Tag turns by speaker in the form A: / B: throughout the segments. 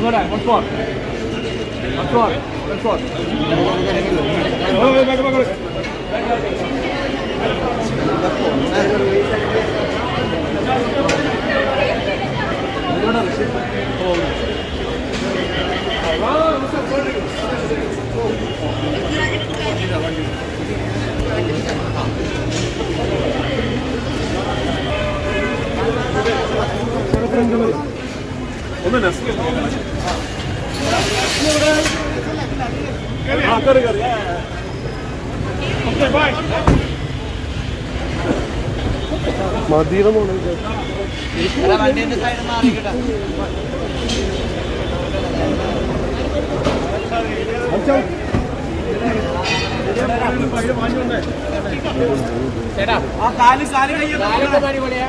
A: ഒന്നുകൂടെ. Once more. ഓ, back, back, back. ഒന്ന് നെസ്റ്റ് ആ കയറി കയറി ഓക്കെ ബൈ
B: മദീന പോകണം
C: വണ്ടിന്റെ സൈഡ് മാറിക്കിട്ടാ ചേട്ടാ ആ കാൽ കാൽ കാലൊക്കെ അടിപൊളിയാ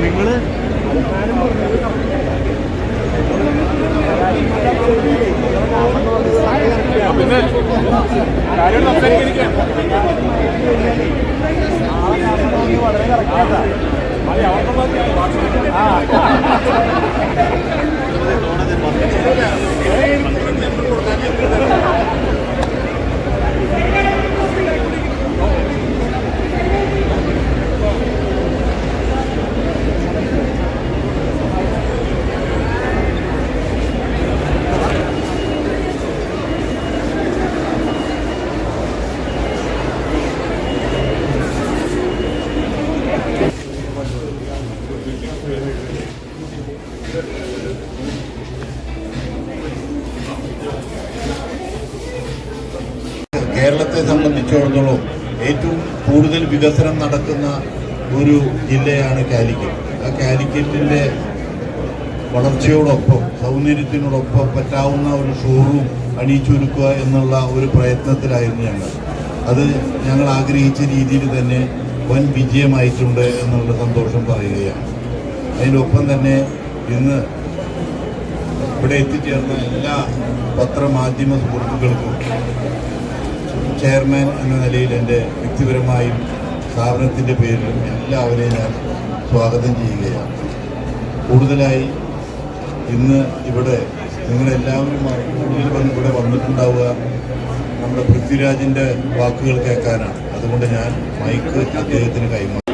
B: നിങ്ങൾ
A: പിന്നെ കാര്യം സംസാരിക്കാൻ അതെ അവർക്കുള്ള
D: കേരളത്തെ സംബന്ധിച്ചിടത്തോളം ഏറ്റവും കൂടുതൽ വികസനം നടക്കുന്ന ഒരു ജില്ലയാണ് കാലിക്കറ്റ്. ആ കാലിക്കറ്റിന്റെ വളർച്ചയോടൊപ്പം സൗന്ദര്യത്തിനോടൊപ്പം പറ്റാവുന്ന ഒരു ഷോറൂം അണിയിച്ചൊരുക്കുക എന്നുള്ള ഒരു പ്രയത്നത്തിലായിരുന്നു ഞങ്ങൾ. അത് ഞങ്ങൾ ആഗ്രഹിച്ച രീതിയിൽ തന്നെ വൻ വിജയമായിട്ടുണ്ട് എന്നുള്ള സന്തോഷം പറയുകയാണ്. അതിനൊപ്പം തന്നെ ഇന്ന് ഇവിടെ എത്തിച്ചേർന്ന എല്ലാ പത്രമാധ്യമ സുഹൃത്തുക്കൾക്കും ചെയർമാൻ എന്ന നിലയിൽ എന്റെ വ്യക്തിപരമായും സ്ഥാപനത്തിന്റെ പേരിലും എല്ലാവരെയും ഞാൻ സ്വാഗതം ചെയ്യുകയാണ്. കൂടുതലായി ഇന്ന് ഇവിടെ നിങ്ങളെല്ലാവരുമായി കൂടുതൽ വന്ന് ഇവിടെ വന്നിട്ടുണ്ടാവുക നമ്മുടെ പൃഥ്വിരാജിന്റെ വാക്കുകൾ കേൾക്കാനാണ്. അതുകൊണ്ട് ഞാൻ മൈക്ക് അദ്ദേഹത്തിന് കൈമാറി.